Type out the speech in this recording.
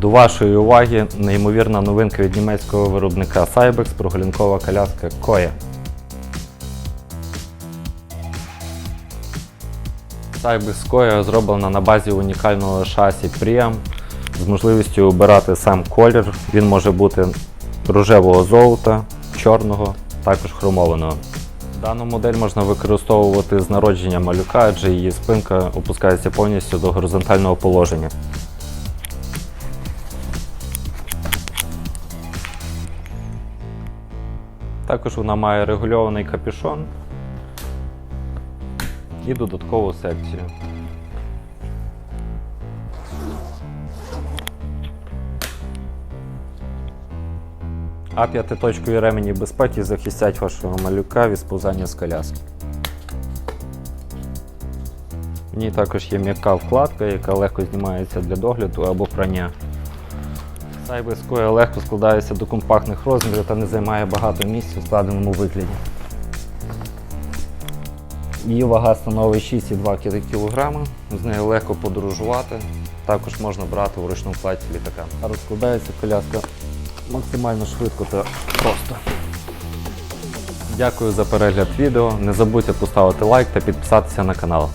До вашої уваги неймовірна новинка від німецького виробника Cybex прогулянкова коляска Коя. Cybex Koya зроблена на базі унікального шасі Priam з можливістю обирати сам колір. Він може бути рожевого золота, чорного, також хромованого. Дану модель можна використовувати з народження малюка, адже її спинка опускається повністю до горизонтального положення. Також вона має регульований капюшон і додаткову секцію. А п'ятиточкові ремені безпеки захистять вашого малюка від сповзання з коляски. В ній також є м'яка вкладка, яка легко знімається для догляду або прання. Сайбер Square легко складається до компактних розмірів та не займає багато місця у складеному вигляді. Її вага становить 6,2 кг, з нею легко подорожувати. Також можна брати у ручному платі літака. Розкладається коляска максимально швидко та просто. Дякую за перегляд відео. Не забудьте поставити лайк та підписатися на канал.